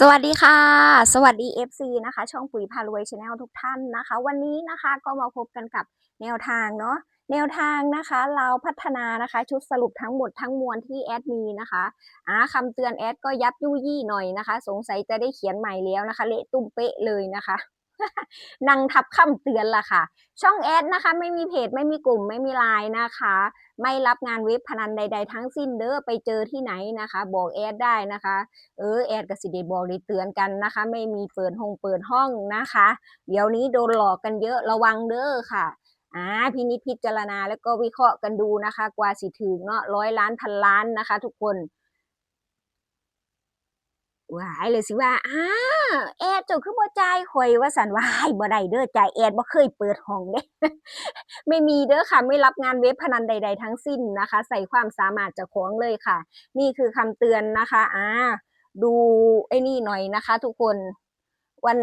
สวัสดีค่ะ สวัสดี FC นะคะ ช่องปุ๋ยพารวยชาแนลทุกท่านนะคะ วันนี้นะคะก็มาพบกันกับแนวทางเนาะแนวทางนะคะเราพัฒนานะคะ ชุดสรุปทั้งหมดทั้งมวลที่แอดมีนะคะอ่าคำเตือนแอดก็ยับยุยี่หน่อยนะคะ สงสัยจะได้เขียนใหม่แล้วนะคะ เละตุ้มเป๊ะเลยนะคะ นั่งทับคำเตือนล่ะค่ะ ช่องแอดนะคะ ไม่มีเพจไม่มีกลุ่มไม่มีไลน์นะคะ ไม่รับงานเว็บพนันใด ๆ ทั้งสิ้นเด้อไปเจอที่ไหนนะคะ บอกแอดได้นะคะ เออแอดกับสิเดบอกได้เตือนกันนะคะ ไม่มีเปิดห้องเปิดห้องนะคะ เดี๋ยวนี้โดนหลอกกันเยอะระวังเด้อค่ะอ่าพินิจพิจารณาแล้วก็วิเคราะห์กันดูนะคะ กว่าสิถึงเนาะร้อยล้านพันล้านนะคะ ทุกคน ว้ายเลยสิว่าอ้าแอดเจ้าคือบ่จ่ายข่อยว่าสันวายบ่ได้เด้อจ่ายแอดบ่เคยเปิดห้องเด้ไม่มีเด้อค่ะ ไม่รับงานเว็บพนันใด ๆ ทั้งสิ้นนะคะ ใส่ความสามารถจะของเลยค่ะ นี่คือคำเตือนนะคะอ่าดูไอ้นี่หน่อยนะคะ ทุกคนวัน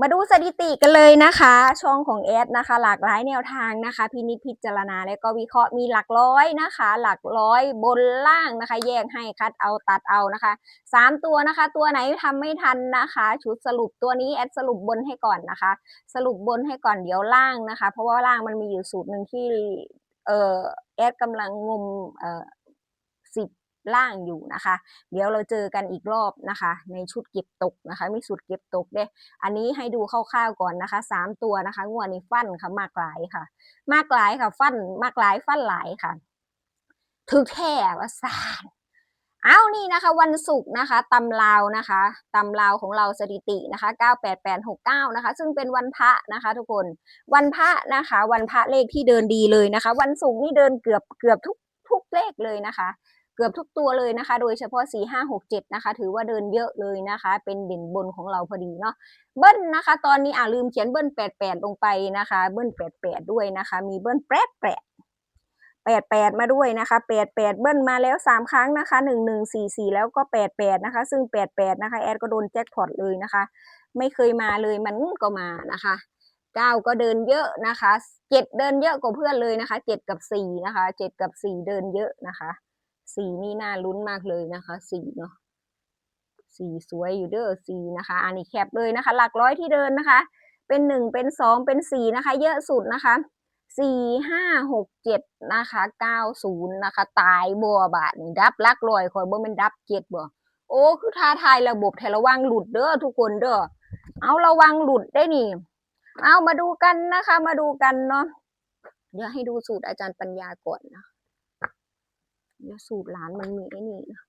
มาดูสถิติกันเลยนะคะ ช่องของแอดนะคะ หลากหลายแนวทางนะคะ พินิจพิจารณาและก็วิเคราะห์มีหลักร้อยนะคะ หลักร้อยบนล่างนะคะ แยกให้คัดเอาตัดเอานะคะสามตัวนะคะ ตัวไหนทำไม่ทันนะคะ ชุดสรุปตัวนี้แอดสรุปบนให้ก่อนนะคะ สรุปบนให้ก่อนเดี๋ยวล่างนะคะ เพราะว่าล่างมันมีอยู่สูตรหนึ่งที่เออแอดกำลังงมเออสิบ ล่างอยู่นะคะ เดี๋ยวเราเจอกันอีกรอบนะคะ ในชุดเก็บตกนะคะ มีสูตรเก็บตกเด้อันนี้ให้ดูคร่าวๆก่อนนะคะสามตัวนะคะงวดนี้ฟันค่ะมากหลายค่ะ มากหลายค่ะฟันมากหลายฟันหลายค่ะถึกแท้ว่าสารเอานี่นะคะวันศุกร์นะคะตำลาวนะคะตำลาวของเราสถิตินะคะ98869นะคะ ซึ่งเป็นวันพระนะคะ ทุกคนวันพระนะคะ วันพระเลขที่เดินดีเลยนะคะ วันศุกร์นี่เดินเกือบเกือบทุกทุกเลขเลยนะคะ กือบทุกตัวเลยนะคะ โดยเฉพาะ 4 5 6 7 นะคะ ถือว่าเดินเยอะเลยนะคะ เป็นเด่นบนของเราพอดีเนาะ เบิ้ลนะคะ ตอนนี้อ่าลืมเขียนเบิ้ล 88 ลงไปนะคะ เบิ้ล 88 ด้วยนะคะ มีเบิ้ลแปดแปด88มาด้วยนะคะ88เบิ้ลมาแล้ว3ครั้งนะคะ1144แล้วก็88นะคะ ซึ่ง88นะคะ แอดก็โดนแจ็คพอตเลยนะคะ ไม่เคยมาเลยมันก็มานะคะ9ก็เดินเยอะนะคะ7เดินเยอะกว่าเพื่อนเลยนะคะ7กับ4นะคะ7กับ4เดินเยอะนะคะ สีนี่น่าลุ้นมากเลยนะคะ สีเนาะสีสวยอยู่เด้อสีนะคะ อันนี้แคปเลยนะคะ หลักร้อยที่เดินนะคะ เป็นหนึ่งเป็นสองเป็นสี่นะคะ เยอะสุดนะคะสี่ห้าหกเจ็ดนะคะเก้าศูนย์นะคะ ตายบัวบาทนี่ดับลักลอยคอยบ่เป็นดับเจ็ดบ่โอ้คือท้าทายระบบแถระวังหลุดเด้อทุกคนเด้อเอาระวังหลุดได้นี่ เอามาดูกันนะคะ มาดูกันเนาะเดี๋ยวให้ดูสูตรอาจารย์ปัญญาก่อนนะ เดี๋ยวสูตรหลานมันมีไอ้นี่นะ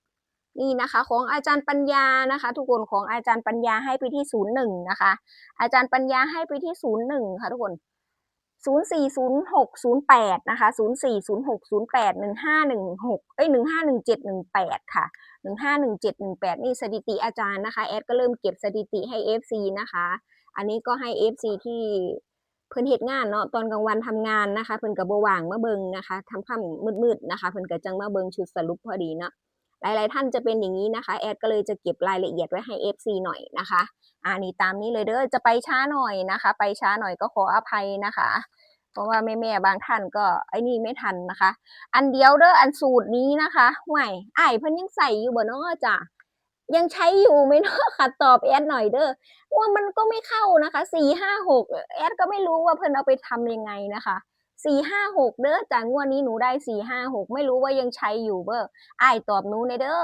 นี่นะคะ ของอาจารย์ปัญญานะคะ ทุกคนของอาจารย์ปัญญาให้ไปที่ศูนย์หนึ่งนะคะ อาจารย์ปัญญาให้ไปที่ศูนย์หนึ่งค่ะทุกคนศูนย์สี่ศูนย์หกศูนย์แปดนะคะศูนย์สี่ศูนย์หกศูนย์แปดหนึ่งห้าหนึ่งหกเอ้ยหนึ่งห้าหนึ่งเจ็ดหนึ่งแปดค่ะหนึ่งห้าหนึ่งเจ็ดหนึ่งแปดนี่สถิติอาจารย์นะคะแอดก็เริ่มเก็บสถิติให้เอฟซีนะคะ อันนี้ก็ให้เอฟซีที่ เพิ่นเฮ็ดงานเนาะตอนกลางวันทำงานนะคะ เพิ่นก็บ่ว่างมาเบิ่งนะคะทำค่ำมืดๆนะคะ เพิ่นก็จังมาเบิ่งชุดสรุปพอดีเนาะหลายๆท่านจะเป็นอย่างนี้นะคะ แอดก็เลยจะเก็บรายละเอียดไว้ให้ FC หน่อยนะคะอ่านี่ตามนี้เลยเด้อจะไปช้าหน่อยนะคะ ไปช้าหน่อยก็ขออภัยนะคะ เพราะว่าแม่ๆบางท่านก็ไอ้นี่ไม่ทันนะคะ อันเดียวเด้ออันสูตรนี้นะคะห่วยไอ้เพิ่นยังใส่อยู่บ่เนาะจ้ะ ยังใช้อยู่ไหมเนาะค่ะตอบแอดหน่อยเด้อว่ามันก็ไม่เข้านะคะสี่ห้าหกแอดก็ไม่รู้ว่าเพิ่นเอาไปทำยังไงนะคะสี่ห้าหกเด้อจากงวดนี้หนูได้สี่ห้าหกไม่รู้ว่ายังใช้อยู่เบอร์อ้ายตอบหนูในเด้อ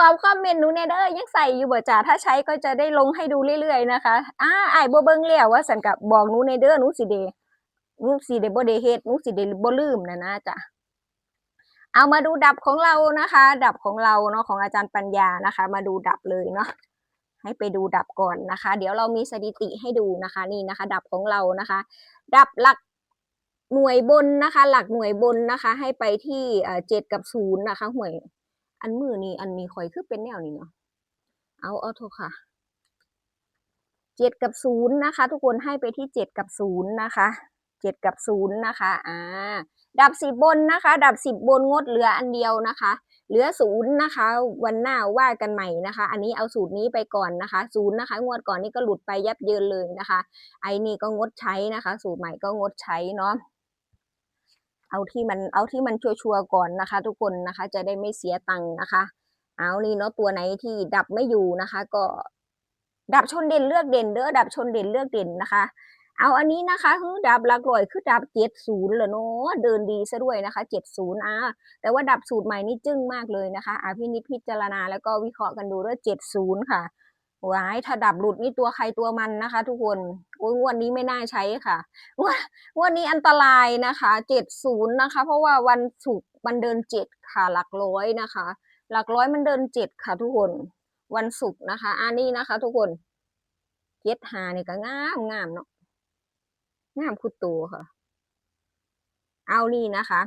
ตอบคอมเมนต์หนูในเด้อยังใส่อยู่เบอร์จ่าถ้าใช้ก็จะได้ลงให้ดูเรื่อยๆนะคะอ้าอ้ายบ่เบิ่งแล้วว่าสันกับบอกหนูในเด้อหนูสิเดหนูสิเดบ่ได้เฮ็ดหนูสิเดบ่ลืมนะนะจ้ะ เอามาดูดับของเรานะคะ ดับของเราเนาะของอาจารย์ปัญญานะคะ มาดูดับเลยเนาะให้ไปดูดับก่อนนะคะ เดี๋ยวเรามีสถิติให้ดูนะคะนี่นะคะ ดับของเรานะคะ ดับหลักหน่วยบนนะคะ หลักหน่วยบนนะคะ ให้ไปที่เจ็ดกับศูนย์นะคะหน่วย อันมือนี้อันนี้คอยคือเป็นแนวนี้เนาะเอาเอาโทค่ะเจ็ดกับศูนย์นะคะ ทุกคนให้ไปที่เจ็ดกับศูนย์นะคะเจ็ดกับศูนย์นะคะอ่า ดับสิบบนนะคะ ดับสิบบนงดเหลืออันเดียวนะคะ เหลือศูนย์นะคะ วันหน้าว่ากันใหม่นะคะ อันนี้เอาสูตรนี้ไปก่อนนะคะศูนย์นะคะงวดก่อนนี่ก็หลุดไปยับเยินเลยนะคะ ไอ้นี่ก็งดใช้นะคะ สูตรใหม่ก็งดใช้เนาะเอาที่มันเอาที่มันชัวร์ๆก่อนนะคะ ทุกคนนะคะจะได้ไม่เสียตังค์นะคะ เอานี่เนาะตัวไหนที่ดับไม่อยู่นะคะ ก็ดับชนเด่นเลือกเด่นเด้อดับชนเด่นเลือกเด่นนะคะ เอาอันนี้นะคะคือดับหลักร้อยคือดับเจ็ดศูนย์เหรอเนาะเดินดีซะด้วยนะคะเจ็ดศูนย์อะแต่ว่าดับสูตรใหม่นี่จึ้งมากเลยนะคะอะพี่นิดพิจารณาแล้วก็วิเคราะห์กันดูด้วยเจ็ดศูนย์ค่ะว้ายถ้าดับหลุดนี่ตัวใครตัวมันนะคะ ทุกคนโอ้ยงวันนี้ไม่น่าใช้ค่ะงวดงวันนี้อันตรายนะคะเจ็ดศูนย์นะคะ เพราะว่าวันศุกร์มันเดินเจ็ดค่ะหลักร้อยนะคะ หลักร้อยมันเดินเจ็ดค่ะ ทุกคนวันศุกร์นะคะอันนี้นะคะ ทุกคนเจ็ดหานี่ก็งามงามเนาะ งามคุดโตค่ะ เอานี่นะคะ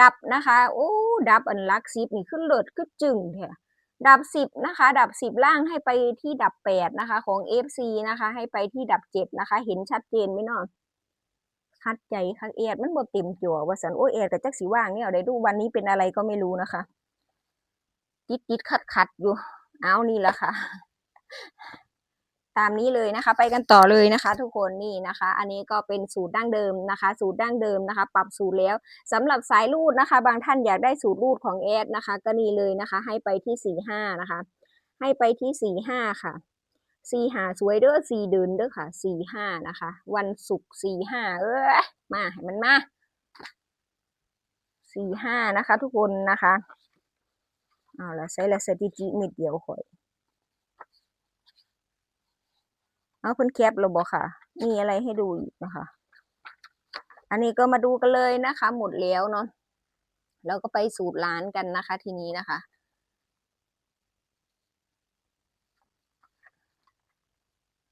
ดับนะคะ โอ้ ดับอันลักซิบนี่ขึ้นเลิศขึ้นจึงแท้ดับสิบนะคะ ดับสิบล่างให้ไปที่ดับแปดนะคะ ของ FC นะคะ ให้ไปที่ดับเจ็ดนะคะ เห็นชัดเจนไหมเนาะคัดใจคักเอ็ดมันบ่เต็มจั่วว่าสันโอ้เอ็ดกับจักสีว่างเนี่ยอาได้ดูวันนี้เป็นอะไรก็ไม่รู้นะคะ ติดติดขัดขัดอยู่ เอานี่แหละค่ะ ตามนี้เลยนะคะ ไปกันต่อเลยนะคะ ทุกคนนี่นะคะ อันนี้ก็เป็นสูตรดั้งเดิมนะคะ สูตรดั้งเดิมนะคะ ปรับสูตรแล้วสำหรับสายรูดนะคะ บางท่านอยากได้สูตรรูดของแอดนะคะ ก็นี่เลยนะคะ ให้ไปที่สี่ห้านะคะ ให้ไปที่สี่ห้าค่ะสี่หาสวยเด้อสี่เดินเด้อค่ะสี่ห้านะคะ วันศุกร์สี่ห้าเอ้ยมาให้มันมาสี่ห้านะคะ ทุกคนนะคะเอาละใช้ละสถิติมิดเดียวข่อย เอาเพิ่นแคปเราบอกค่ะ มีอะไรให้ดูอีกนะคะ อันนี้ก็มาดูกันเลยนะคะ หมดแล้วเนาะแล้วก็ไปสูตรร้านกันนะคะ ทีนี้นะคะ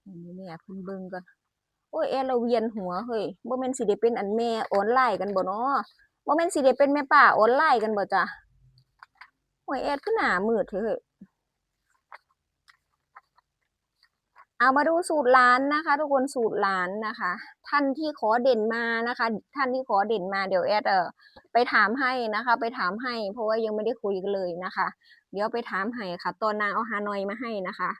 นี่เนี่ยเพิ่นเบิ่งก่อนโอ้ยแอร์เราเวียนหัวเฮ้ยบ่แม่นสิได้เป็นอันแม่ออนไลน์กันบ่เนาะบ่แม่นสิได้เป็นแม่ป้าออนไลน์กันบ่จ้ะโอ้ยแอร์คือหนามืดเถอะ เอามาดูสูตรร้านนะคะ ทุกคนสูตรร้านนะคะ ท่านที่ขอเด่นมานะคะ ท่านที่ขอเด่นมาเดี๋ยวแอดเออไปถามให้นะคะ ไปถามให้ เพราะว่ายังไม่ได้คุยกันเลยนะคะ เดี๋ยวไปถามให้ค่ะ ตอนนางเอาฮานอยมาให้นะคะ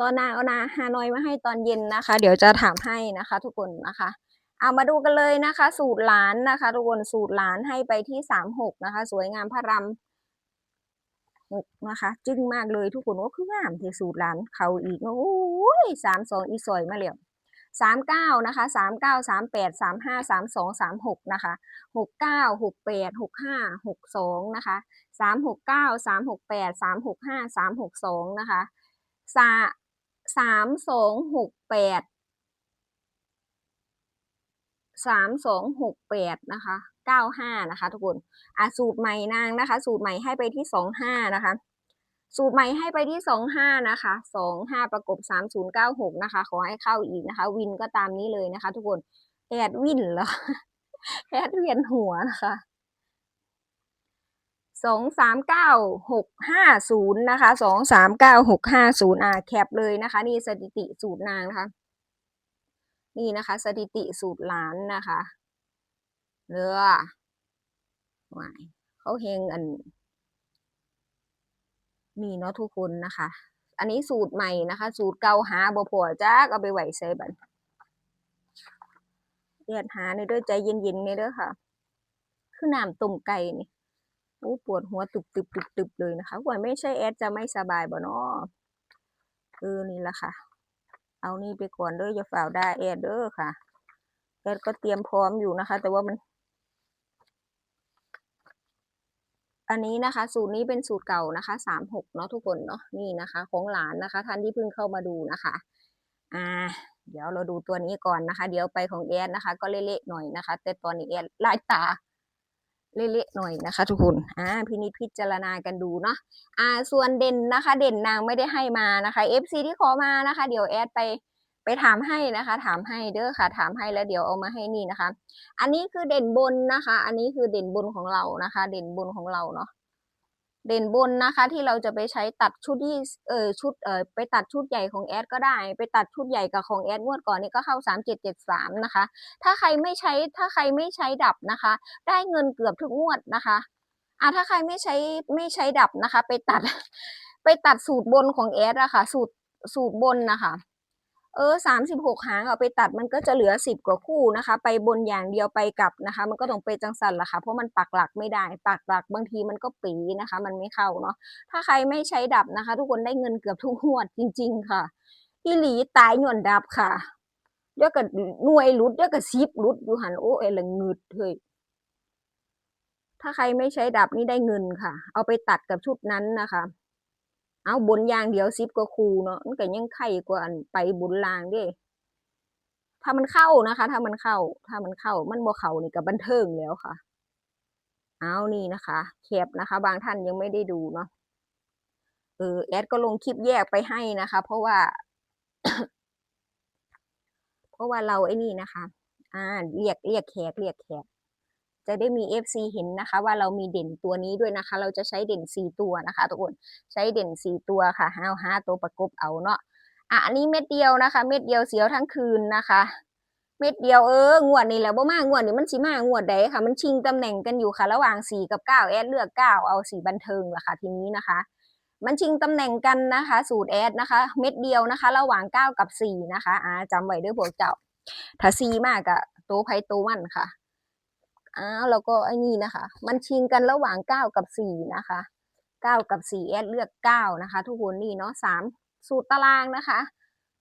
ตอนนางเอานาฮานอยมาให้ตอนเย็นนะคะ เดี๋ยวจะถามให้นะคะ ทุกคนนะคะ เอามาดูกันเลยนะคะ สูตรร้านนะคะ ทุกคนสูตรร้านให้ไปที่สามหกนะคะ สวยงามพระรำ หกนะคะ จึ้งมากเลยทุกคนว่าคืองามที่สูตรร้านเขาอีกเนอะโอ้ยสามสองอีซอยมาแล้วสามเก้านะคะสามเก้าสามแปดสามห้าสามสองสามหกนะคะหกเก้าหกแปดหกห้าหกสองนะคะสามหกเก้าสามหกแปดสามหกห้าสามหกสองนะคะสาสามสองหกแปด สามสองหกแปดนะคะเก้าห้านะคะ ทุกคนอะสูตรใหม่นางนะคะ สูตรใหม่ให้ไปที่สองห้านะคะ สูตรใหม่ให้ไปที่สองห้านะคะสองห้าประกบสามศูนย์เก้าหกนะคะ ขอให้เข้าอีกนะคะ วินก็ตามนี้เลยนะคะ ทุกคนแอดวินเหรอแอดเวียนหัวนะคะสองสามเก้าหกห้าศูนย์นะคะสองสามเก้าหกห้าศูนย์อะแคปเลยนะคะ นี่สถิติสูตรนางนะคะ นี่นะคะ สถิติสูตรหลานนะคะเรือวายเขาเฮงอัน นี่เนาะทุกคนนะคะ อันนี้สูตรใหม่นะคะ สูตรเก่าหาบ่พอจ้าเอาไปไหวใส่บันเรียดหาในด้อใจเย็นๆในเด้อค่ะ คือน้ำต้มไก่นี่โอ้ปวดหัวตุบตุบตุบตุบเลยนะคะว่าไม่ใช่แอดจะไม่สบายบ่เนาะเออนี่แหละค่ะ เอานี่ไปก่อนเด้ออย่าฝ่าได้แอดเด้อค่ะแอดก็เตรียมพร้อมอยู่นะคะ แต่ว่ามัน อันนี้นะคะ สูตรนี้เป็นสูตรเก่านะคะสามหกเนาะทุกคนเนาะนี่นะคะ ของหลานนะคะ ท่านที่เพิ่งเข้ามาดูนะคะ อ่า เดี๋ยวเราดูตัวนี้ก่อนนะคะ เดี๋ยวไปของแอดนะคะ ก็เละๆหน่อยนะคะ แต่ตอนนี้แอดลายตา เละๆหน่อยนะคะ ทุกคนอ่าพินิจพิจารณากันดูเนาะอ่า ส่วนเด่นนะคะ เด่นนางไม่ได้ให้มานะคะ FC ที่ขอมานะคะ เดี๋ยวแอดไปไปถามให้นะคะ ถามให้เด้อค่ะ ถามให้แล้วเดี๋ยวเอามาให้นี่นะคะ อันนี้คือเด่นบนนะคะ อันนี้คือเด่นบนของเรานะคะ เด่นบนของเราเนาะ เด่นบนนะคะที่เราจะไปใช้ตัดชุดที่เออชุดเออไปตัดชุดใหญ่ของแอดก็ได้ ไปตัดชุดใหญ่กับของแอดงวดก่อนนี่ก็เข้าสามเจ็ดเจ็ดสามนะคะ ถ้าใครไม่ใช้ถ้าใครไม่ใช้ดับนะคะ ได้เงินเกือบทุกงวดนะคะอะถ้าใครไม่ใช้ไม่ใช้ดับนะคะ ไปตัด ไปตัดสูตรบนของแอดอะค่ะสูตรสูตรบนนะคะ เออสามสิบหกหางเอาไปตัดมันก็จะเหลือสิบกว่าคู่นะคะ ไปบนอย่างเดียวไปกลับนะคะ มันก็ต้องไปจังสันละค่ะ เพราะมันปักหลักไม่ได้ ปักหลักบางทีมันก็ปีนะคะ มันไม่เข้าเนาะ ถ้าใครไม่ใช้ดับนะคะ ทุกคนได้เงินเกือบทุกงวดจริง ๆ ค่ะอีหลีตายหย่อนดับค่ะเดี๋ยวก็หน่วยหลุดเดี๋ยวก็ซิบหลุดอยู่หันโอ้เอละงึดเฮ้ยถ้าใครไม่ใช้ดับนี่ได้เงินค่ะ เอาไปตัดกับชุดนั้นนะคะ เอาบนอย่างเดียวซิบก็คูเนาะมันก็ยังไข่กว่าอันไปบนลางด้ถ้ามันเข้านะคะ ถ้ามันเข้า ถ้ามันเข้า มันบ่เข้านี่ก็บันเทิงแล้วค่ะ เอานี่นะคะแคปนะคะ บางท่านยังไม่ได้ดูเนาะเออแอดก็ลงคลิปแยกไปให้นะคะ เพราะว่า เพราะว่าเราไอ้นี่นะคะ อ่า เรียกเรียกแขกเรียกแขก จะได้มี FC เห็นนะคะ ว่าเรามีเด่นตัวนี้ด้วยนะคะ เราจะใช้เด่นสี่ตัวนะคะทุกคนใช้เด่นสี่ตัวค่ะห้าห้าตัวประกบเอาเนาะอะอันนี้เม็ดเดียวนะคะ เม็ดเดียวเสียวทั้งคืนนะคะ เม็ดเดียวเอองวดนี้แหละบ่มางวดนี้มันสิมางวดใดค่ะ มันชิงตำแหน่งกันอยู่ค่ะ ระหว่างสี่กับเก้าแอดเลือกเก้าเอาสีบันเทิงละค่ะทีนี้นะคะมันชิงตำแหน่งกันนะคะ สูตรแอดนะคะ เม็ดเดียวนะคะ ระหว่างเก้ากับสี่นะคะอ่าจำไว้ด้วยพวกเจ้าถ้าซีมากอะโตไพโตมันค่ะ อ้าวแล้วก็ไอ้นี่นะคะ มันชิงกันระหว่างเก้ากับสี่นะคะเก้ากับสี่แอดเลือกเก้านะคะ ทุกคนนี่เนาะสามสูตรตารางนะคะ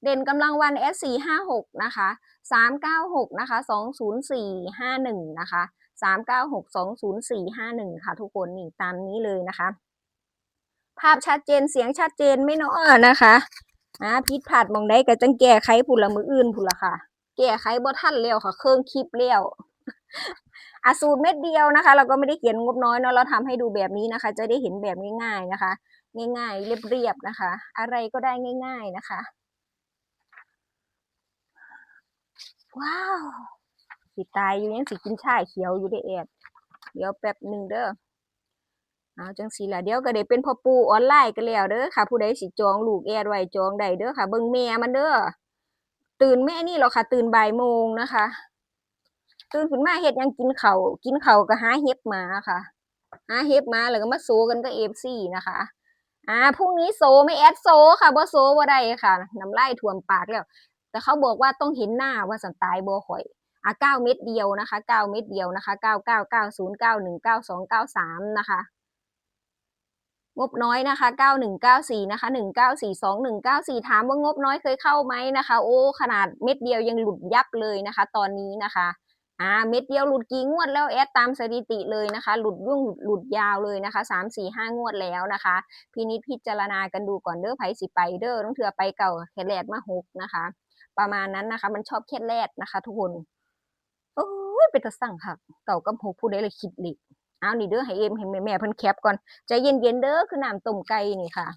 เด่นกำลังวันแอดสี่ห้าหกนะคะสามเก้าหกนะคะสองศูนย์สี่ห้าหนึ่งนะคะสามเก้าหกสองศูนย์สี่ห้าหนึ่งค่ะ ทุกคนนี่ตามนี้เลยนะคะ ภาพชัดเจนเสียงชัดเจนไม่นาะนะคะอ่าพิดพลาดมองได้ก็จังแก้ไขผุละมืออื่นผุละค่ะ แก้ไขบ่ทันแล้วค่ะ เครื่องคลิปแล้ว อะสูตรเม็ดเดียวนะคะ เราก็ไม่ได้เขียนงบน้อยเนาะเราทำให้ดูแบบนี้นะคะ จะได้เห็นแบบง่ายๆนะคะ ง่ายๆ เรียบๆนะคะ อะไรก็ได้ง่าย ๆนะคะ ว้าวสิตายอยู่ยังสิกินชาเขียวอยู่ได้แอดเดี๋ยวแป๊บหนึ่งเด้อเอาจังสีละเดี๋ยวก็ได้เป็นพ่อปูออนไลน์กันแล้วเด้อค่ะ ผู้ใดสิจองลูกแอดไว้จองได้เด้อค่ะ เบิ่งแม่มันเด้อตื่นแม่นี่หรอกค่ะ ตื่นบ่ายโมงนะคะ ตื่นขึ้นมาเฮ็ดยังกินเขา่ากินเข่าก็หาเฮ็ดมาค่ะ หาเฮ็ดมาแล้วก็มาโซกันก็เอฟซีนะคะ อ่าพรุ่งนี้โซไม่แอดโซค่ะบ่โซบ่ได้ค่ะน้ำไลายท่วมปากแล้ว แต่เขาบอกว่าต้องเห็นหน้าว่าสันตายบ่ข่อยอะเก้าเม็ดเดียวนะคะเก้าเม็ดเดียวนะคะเก้าเก้าเก้าศูนย์เก้าหนึ่งเก้าสองเก้าสามนะคะงบน้อยนะคะเก้าหนึ่งเก้าสี่นะคะหนึ่งเก้าสี่สองหนึ่งเก้าสี่ถามว่างบน้อยเคยเข้าไหมนะคะ โอ้ ขนาดเม็ดเดียวยังหลุดยับเลยนะคะ ตอนนี้นะคะ อ่าเม็ดเดียวหลุดกี่งวดแล้วแอดตามสถิติเลยนะคะ หลุดยุ่งหลุดยาวเลยนะคะสามสี่ห้างวดแล้วนะคะพินิจพิจารณากันดูก่อนเด้อไผสิไปเด้อต้องเถื่อไปเก่าแคแรดมาหกนะคะ ประมาณนั้นนะคะ มันชอบแค่แรดนะคะ ทุกคนโอ้ยเป็นตะสั่งค่ะเก่ากับหกผู้ใดเลยคิดลิเอานี่เด้อให้เอ็มให้แม่แม่เพิ่นแคปก่อนใจเย็นๆเด้อคือน้ำต้มไก่นี่ค่ะ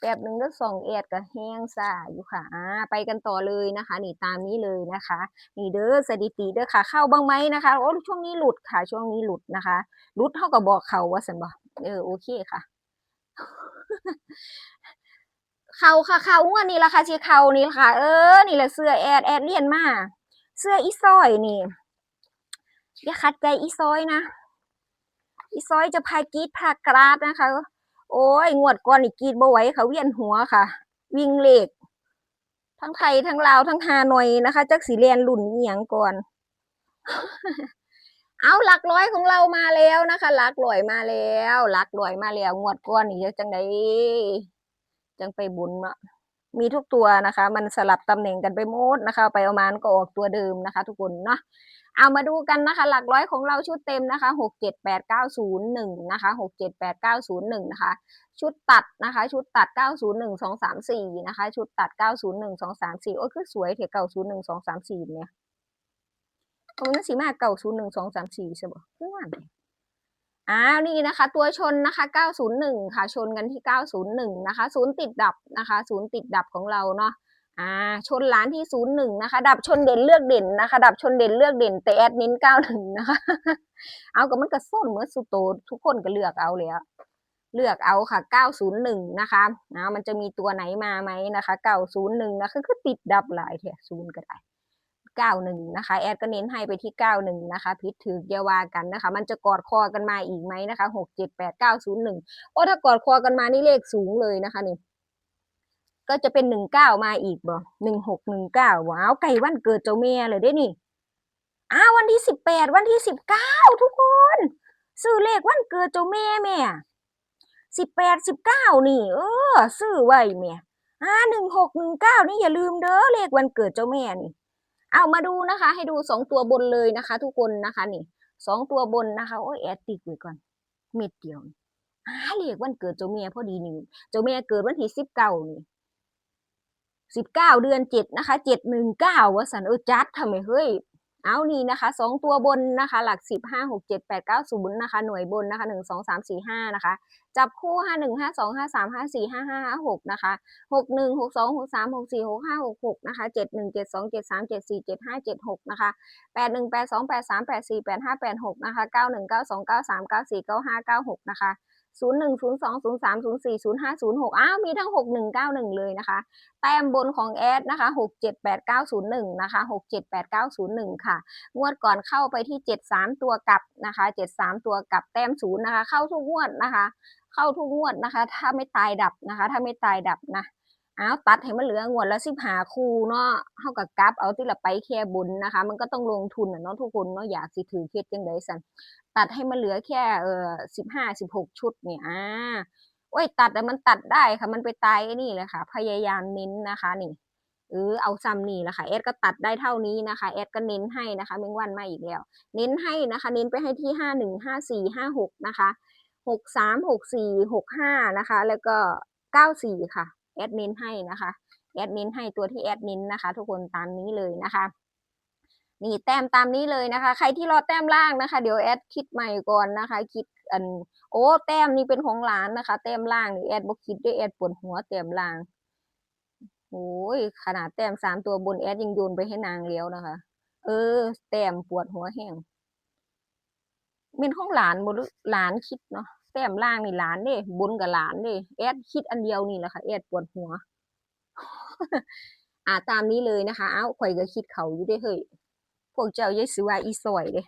แป๊บหนึ่งเด้อสองแอดก็แห้งซ่าอยู่ค่ะอ่าไปกันต่อเลยนะคะ นี่ตามนี้เลยนะคะ นี่เด้อสถิติเด้อค่ะ เข้าบ้างไหมนะคะโอ้ช่วงนี้หลุดค่ะ ช่วงนี้หลุดนะคะหลุดเท่ากับบอกเขาว่าสันบอกเออโอเคค่ะเขาค่ะเขางวดนี้ละค่ะชีเขานี่ละค่ะ เออ นี่แหละเสื้อแอดแอดเรียนมาเสื้ออีซอยนี่อย่าคัดใจอีซอยนะอีซอยจะพายกรีดพากราดนะคะ โอ้ยงวดก่อนนี่กรีดบ่ไหวเขาเวียนหัวค่ะ วิ่งเลขทั้งไทยทั้งลาวทั้งฮานอยนะคะจักสีเรียนรุ่นอียงก่อน เอาหลักร้อยของเรามาแล้วนะคะหลักร้อยมาแล้วหลักร้อยมาแล้ว งวดก่อนนี่จะจังไดจังไปบุญเนาะมีทุกตัวนะคะ มันสลับตำแหน่งกันไปหมดนะคะ ไปเอามานก็ออกตัวเดิมนะคะ ทุกคนเนาะ เอามาดูกันนะคะ หลักร้อยของเราชุดเต็มนะคะหกเจ็ดแปดเก้าศูนย์หนึ่งนะคะหกเจ็ดแปดเก้าศูนย์หนึ่งนะคะ ชุดตัดนะคะ ชุดตัดเก้าศูนย์หนึ่งสองสามสี่นะคะ ชุดตัดเก้าศูนย์หนึ่งสองสามสี่โอ้ยคือสวยเถอะเก้าศูนย์หนึ่งสองสามสี่เนี่ยโอ้ยนั่นสีมากเก้าศูนย์หนึ่งสองสามสี่ใช่ปะคือว่าเนี่ยอ้าวนี่นะคะ ตัวชนนะคะเก้าศูนย์หนึ่งค่ะ ชนกันที่เก้าศูนย์หนึ่งนะคะ ศูนย์ติดดับนะคะ ศูนย์ติดดับของเราเนาะ อ่าชนล้านที่ศูนย์หนึ่งนะคะ ดับชนเด่นเลือกเด่นนะคะ ดับชนเด่นเลือกเด่นแต่แอดมินเก้าหนึ่งนะคะ เอากับมันกระส้นเหมือนสุโตทุกคนก็เลือกเอาเลยอะเลือกเอาค่ะเก้าศูนย์หนึ่งนะคะนะมันจะมีตัวไหนมาไหมนะคะเก้าศูนย์หนึ่งนะคือคือติดดับหลายแถศูนย์ก็ได้เก้าหนึ่งนะคะ แอดก็เน้นให้ไปที่เก้าหนึ่งนะคะ พิษถือเยาวากันนะคะ มันจะกอดคอกันมาอีกไหมนะคะหกเจ็ดแปดเก้าศูนย์หนึ่งโอ้ถ้ากอดคอกันมานี่เลขสูงเลยนะคะนี่ ก็จะเป็นหนึ่งเก้ามาอีกบ่หนึ่งหกหนึ่งเก้าว้าวไก่วันเกิดเจ้าแม่เลยได้นี่อ้าววันที่สิบแปดวันที่สิบเก้าทุกคนซื้อเลขวันเกิดเจ้าแม่แม่สิบแปดสิบเก้านี่ เออ ซื้อไว้แม่อ่าหนึ่งหกหนึ่งเก้านี่อย่าลืมเด้อเลขวันเกิดเจ้าแม่นี่ เอามาดูนะคะ ให้ดูสองตัวบนเลยนะคะ ทุกคนนะคะนี่สองตัวบนนะคะโอ้ยแอดติดไว้ก่อนเม็ดเดียวนี่อ่าเลขวันเกิดเจ้าแม่พอดีนี่เจ้าแม่เกิดวันที่สิบเก้านี่ สิบเก้าเดือนเจ็ดนะคะเจ็ดหนึ่งเก้าวสันเออจัดทำไมเฮ้ยเอานี่นะคะสองตัวบนนะคะ หลักสิบห้าหกเจ็ดแปดเก้าศูนย์นะคะ หน่วยบนนะคะหนึ่งสองสามสี่ห้านะคะ จับคู่ห้าหนึ่งห้าสองห้าสามห้าสี่ห้าห้าห้าหกนะคะหกหนึ่งหกสองหกสามหกสี่หกห้าหกหกนะคะเจ็ดหนึ่งเจ็ดสองเจ็ดสามเจ็ดสี่เจ็ดห้าเจ็ดหกนะคะแปดหนึ่งแปดสองแปดสามแปดสี่แปดห้าแปดหกนะคะเก้าหนึ่งเก้าสองเก้าสามเก้าสี่เก้าห้าเก้าหกนะคะ ศูนย์หนึ่งศูนย์สองศูนย์สามศูนย์สี่ศูนย์ห้าศูนย์หกอ้าวมีทั้งหกหนึ่งเก้าหนึ่งเลยนะคะ แต้มบนของแอดนะคะหกเจ็ดแปดเก้าศูนย์หนึ่งนะคะหกเจ็ดแปดเก้าศูนย์หนึ่งค่ะ งวดก่อนเข้าไปที่เจ็ดสามตัวกลับนะคะเจ็ดสามตัวกลับแต้มศูนย์นะคะ เข้าทุกงวดนะคะ เข้าทุกงวดนะคะ ถ้าไม่ตายดับนะคะ ถ้าไม่ตายดับนะ อ้าวตัดให้มันเหลืองวดละสิบหาคู่เนาะเท่ากับกราฟเอาที่ละไปแค่บุญนะคะ มันก็ต้องลงทุนเนาะทุกคนเนาะอยากสิถือเคสยังไงสันตัดให้มันเหลือแค่เออสิบห้าสิบหกชุดเนี่ยอ่าโอ้ยตัดแต่มันตัดได้ค่ะ มันไปตายไอ้นี่เลยค่ะ พยายามเน้นนะคะนี่เออเอาซ้ำนี่แหละค่ะแอดก็ตัดได้เท่านี้นะคะแอดก็เน้นให้นะคะเมงวันมาอีกแล้ว เน้นให้นะคะ เน้นไปให้ที่ห้าหนึ่งห้าสี่ห้าหกนะคะหกสามหกสี่หกห้านะคะ แล้วก็เก้าสี่ค่ะ แอดเน้นให้นะคะแอดเน้นให้ตัวที่แอดเน้นนะคะ ทุกคนตามนี้เลยนะคะนี่แต้มตามนี้เลยนะคะ ใครที่รอแต้มล่างนะคะ เดี๋ยวแอดคิดใหม่ก่อนนะคะ คิดอันโอ้แต้มนี่เป็นของหลานนะคะ แต้มล่างนี่แอดบอกคิดด้วยแอดปวดหัวแต้มล่างโอ้ยขนาดแต้มสามตัวบนแอดยังโยนไปให้นางเลี้ยวนะคะ เออ แต้มปวดหัวแห้งเป็นของหลานบนหลานคิดเนาะ แต้มล่างนี่หลานเด้บนกับหลานเด้แอดคิดอันเดียวนี่แหละค่ะแอดปวดหัว อ่าตามนี้เลยนะคะ เอ้าข่อยก็คิดเขาอยู่ได้เฮ้ยพวกเจ้ายายสิว่าอีสวยเด้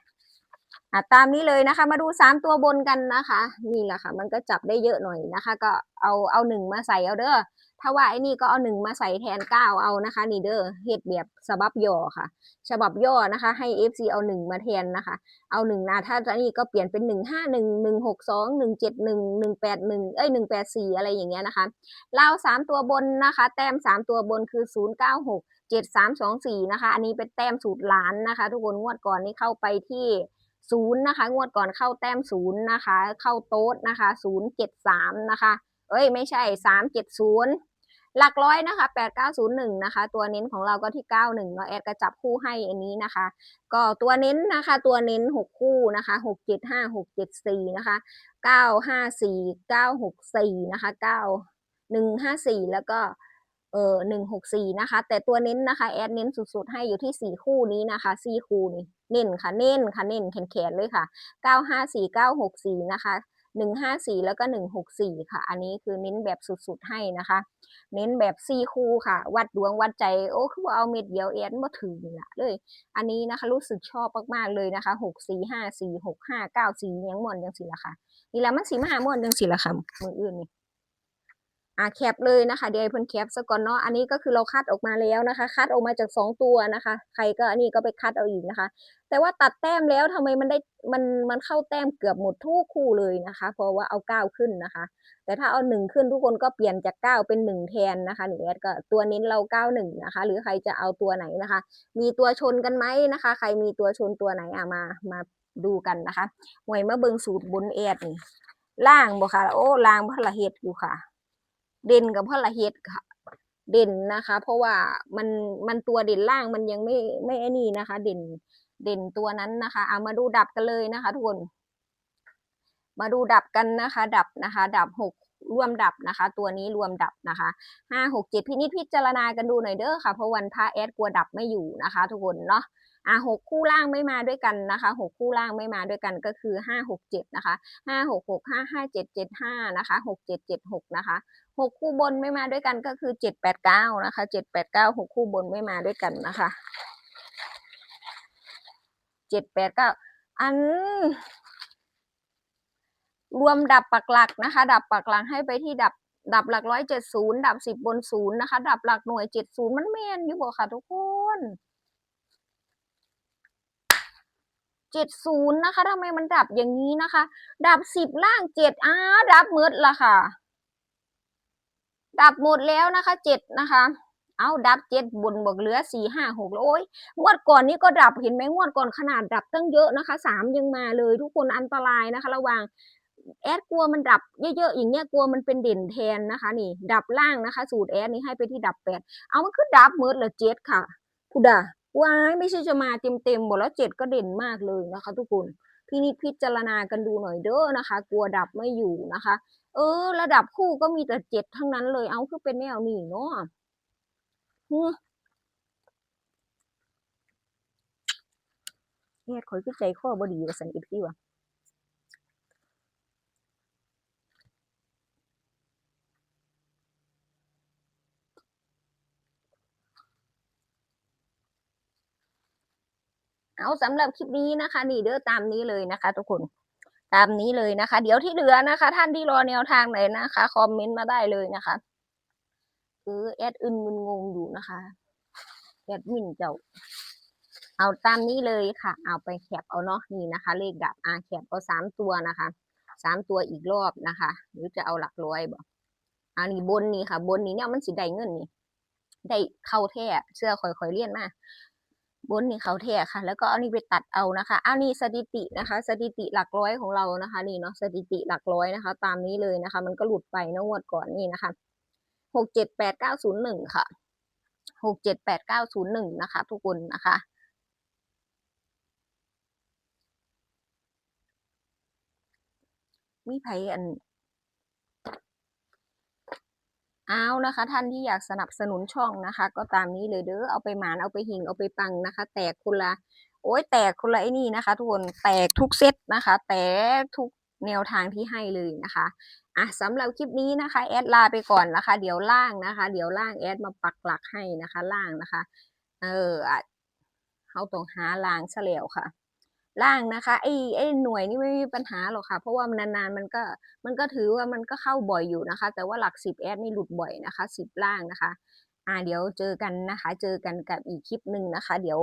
อ่าตามนี้เลยนะคะ มาดูสามตัวบนกันนะคะ นี่แหละค่ะ มันก็จับได้เยอะหน่อยนะคะ ก็เอาเอาหนึ่งมาใส่เอาเด้อ ถ้าว่าไอ้นี่ก็เอาหนึ่งมาใส่แทนเก้าเอานะคะนี่เด้อเฮ็ดแบบฉบับย่อค่ะ ฉบับย่อนะคะ ให้ FC เอาหนึ่งมาแทนนะคะ เอาหนึ่งนะถ้าจะนี่ก็เปลี่ยนเป็นหนึ่งห้าหนึ่งหนึ่งหกสองหนึ่งเจ็ดหนึ่งหนึ่งแปดหนึ่งเอ้ยหนึ่งแปดสี่อะไรอย่างเงี้ยนะคะเล่าสามตัวบนนะคะ แต้มสามตัวบนคือศูนย์เก้าหกเจ็ดสามสองสี่นะคะ อันนี้เป็นแต้มสูตรล้านนะคะ ทุกคนงวดก่อนนี้เข้าไปที่ศูนย์นะคะ งวดก่อนเข้าแต้มศูนย์นะคะ เข้าโต๊ดนะคะศูนย์เจ็ดสามนะคะเอ้ยไม่ใช่สามเจ็ดศูนย์ หลักร้อยนะคะแปดเก้าศูนย์หนึ่งนะคะ ตัวเน้นของเราก็ที่เก้าหนึ่งเนาแอดก็จับคู่ให้อันนี้นะคะ ก็ตัวเน้นนะคะ ตัวเน้นหกคู่นะคะหกเจ็ดห้าหกเจ็ดสี่นะคะเก้าห้าสี่เก้าหกสี่นะคะเก้าหนึ่งห้าสี่แล้วก็เออหนึ่งหกสี่นะคะ แต่ตัวเน้นนะคะแอดเน้นสุดๆ ให้อยู่ที่สี่คู่นี้นะคะสี่คู่นี้เน้นค่ะเน้นค่ะเน้นแขนๆเลยค่ะเก้าห้าสี่เก้าหกสี่นะคะ หนึ่งห้าสี่แล้วก็หนึ่งหกสี่ค่ะ อันนี้คือเน้นแบบสุดๆให้นะคะ เน้นแบบซี่คู่ค่ะ วัดดวงวัดใจ โอ้คือว่าเอาเม็ดเดียวเอ็นบ่ถึงนี่ละเลย อันนี้นะคะรู้สึกชอบมากๆเลยนะคะหกสี่ห้าสี่หกห้าเก้าสี่ยังม่วนยังสิละค่ะ นี่แหละมันสีมาม่วนยังสิละค่ะมืออื่นนี่ อ่าแคปเลยนะคะเดี๋ยวเพิ่นแคปซะก่อนเนาะอันนี้ก็คือเราคัดออกมาแล้วนะคะ คัดออกมาจากสองตัวนะคะ ใครก็อันนี้ก็ไปคัดเอาอีกนะคะ แต่ว่าตัดแต้มแล้วทำไมมันได้มันมันเข้าแต้มเกือบหมดทุกคู่เลยนะคะ เพราะว่าเอาเก้าขึ้นนะคะ แต่ถ้าเอาหนึ่งขึ้นทุกคนก็เปลี่ยนจากเก้าเป็นหนึ่งแทนนะคะนี่แอดก็ตัวเน้นเราเก้าหนึ่งนะคะ หรือใครจะเอาตัวไหนนะคะ มีตัวชนกันไหมนะคะ ใครมีตัวชนตัวไหนอะมามาดูกันนะคะหวยมาเบิงสูตรบนแอดนี่ล่างบ่ค่ะ โอ้ล่างพละเฮ็ดอยู่ค่ะ เด่นกับพละเฮ็ดค่ะ เด่นนะคะ เพราะว่ามันมันตัวเด่นล่างมันยังไม่ไม่ไอ้นี่นะคะ เด่นเด่นตัวนั้นนะคะเอามาดูดับกันเลยนะคะทุกคนมาดูดับกันนะคะ ดับนะคะ ดับหกรวมดับนะคะ ตัวนี้รวมดับนะคะห้าหกเจ็ดพินิจพิจารณากันดูหน่อยเด้อค่ะเพราะวันพระแอดกลัวดับไม่อยู่นะคะ ทุกคนเนาะอะหกคู่ล่างไม่มาด้วยกันนะคะหกคู่ล่างไม่มาด้วยกันก็คือห้าหกเจ็ดนะคะห้าหกหกห้าห้าเจ็ดเจ็ดห้านะคะหกเจ็ดเจ็ดหกนะคะ หกคู่บนไม่มาด้วยกันก็คือเจ็ดแปดเก้านะคะเจ็ดแปดเก้าหกคู่บนไม่มาด้วยกันนะคะเจ็ดแปดเก้าอัน รวมดับปักหลักนะคะ ดับปักหลักให้ไปที่ดับดับหลักร้อยเจ็ดศูนย์ดับสิบบนศูนย์นะคะ ดับหลักหน่วยเจ็ดศูนย์มันแมนอยู่บ่ค่ะทุกคนเจ็ดศูนย์นะคะทำไมมันดับอย่างนี้นะคะ ดับสิบล่างเจ็ดอ้าดับมืดละค่ะ ดับหมดแล้วนะคะเจ็ดนะคะ เอาดับเจ็ดบนบวกเหลือสี่ห้าหกแล้วโอ้ยงวดก่อนนี้ก็ดับเห็นไหมงวดก่อนขนาดดับตั้งเยอะนะคะสามยังมาเลยทุกคนอันตรายนะคะ ระวังแอดกลัวมันดับเยอะๆอย่างเงี้ยกลัวมันเป็นเด่นแทนนะคะ นี่ ดับล่างนะคะ สูตรแอดนี้ให้ไปที่ดับแปดเอามันคือดับมืดละเจ็ดค่ะกูด่าวายไม่ใช่จะมาเต็มๆหมดแล้วเจ็ดก็เด่นมากเลยนะคะ ทุกคนพี่นิจพิจารณากันดูหน่อยเด้อนะคะ กลัวดับไม่อยู่นะคะ เออ ระดับคู่ก็มีแต่เจ็ดทั้งนั้นเลย เอาคือเป็นแนวนี้เนาะเฮ็ดข่อยคือใจคอบดีว่าซั่นอีพี่ว่ะเอาสำหรับคลิปนี้นะคะ นี่เด้อตามนี้เลยนะคะ ทุกคน ตามนี้เลยนะคะ เดี๋ยวที่เหลือนะคะ ท่านที่รอแนวทางไหนนะคะคอมเมนต์มาได้เลยนะคะคือแอดอึนมึนงงอยู่นะคะแอดมินเจ้า เอาตามนี้เลยค่ะ เอาไปแคปเอาเนาะนี่นะคะ เลขดับอาแคปเอาสามตัวนะคะสามตัวอีกรอบนะคะ หรือจะเอาหลักร้อยบ่อันนี้บนนี่ค่ะ บนนี้เนี่ยมันสิได้เงินนี่ได้เข้าแท้เสื้อค่อยๆเลี่ยนมา บนนี่เขาแท้ค่ะ แล้วก็เอานี่ไปตัดเอานะคะอานี่สถิตินะคะ สถิติหลักร้อยของเรานะคะ นี่เนาะสถิติหลักร้อยนะคะ ตามนี้เลยนะคะ มันก็หลุดไปนะงวดก่อนนี่นะคะหกเจ็ดแปดเก้าศูนย์หนึ่งค่ะหกเจ็ดแปดเก้าศูนย์หนึ่งนะคะ ทุกคนนะคะมีไผอัน เอานะคะ ท่านที่อยากสนับสนุนช่องนะคะ ก็ตามนี้เลยเด้อเอาไปหมานเอาไปหิงเอาไปปังนะคะ แตกคนละโอ้ยแตกคนละไอ้นี่นะคะ ทุกคนแตกทุกเซตนะคะ แตกทุกแนวทางที่ให้เลยนะคะอะสำหรับคลิปนี้นะคะแอดลาไปก่อนนะคะ เดี๋ยวล่างนะคะ เดี๋ยวล่างแอดมาปักหลักให้นะคะ ล่างนะคะ เออเขาต้องหาล่างซะแล้วค่ะ ล่างนะคะไอ้ไอ้หน่วยนี่ไม่มีปัญหาหรอกค่ะ เพราะว่ามันนานๆมันก็มันก็ถือว่ามันก็เข้าบ่อยอยู่นะคะ แต่ว่าหลักสิบแอดนี่หลุดบ่อยนะคะสิบล่างนะคะ อ่าเดี๋ยวเจอกันนะคะ เจอกันกับอีกคลิปหนึ่งนะคะ เดี๋ยว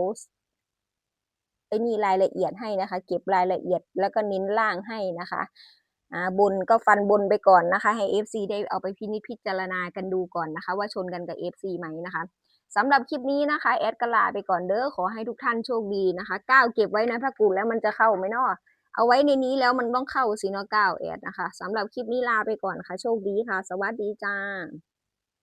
ไอ้นี่รายละเอียดให้นะคะ เก็บรายละเอียดแล้วก็เน้นล่างให้นะคะอ่าบนก็ฟันบนไปก่อนนะคะ ให้ FC ได้เอาไปพินิจพิจารณากันดูก่อนนะคะ ว่าชนกันกับ FC ไหมนะคะ สำหรับคลิปนี้นะคะ แอดกลาไปก่อนเด้อขอให้ทุกท่านโชคดีนะคะก้าวเก็บไว้นะพระกูแล้วมันจะเข้าไหมเนาะเอาไว้ในนี้แล้วมันต้องเข้าสิเนาะก้าวแอดนะคะสำหรับคลิปนี้ลาไปก่อนค่ะ โชคดีค่ะ สวัสดีจ้า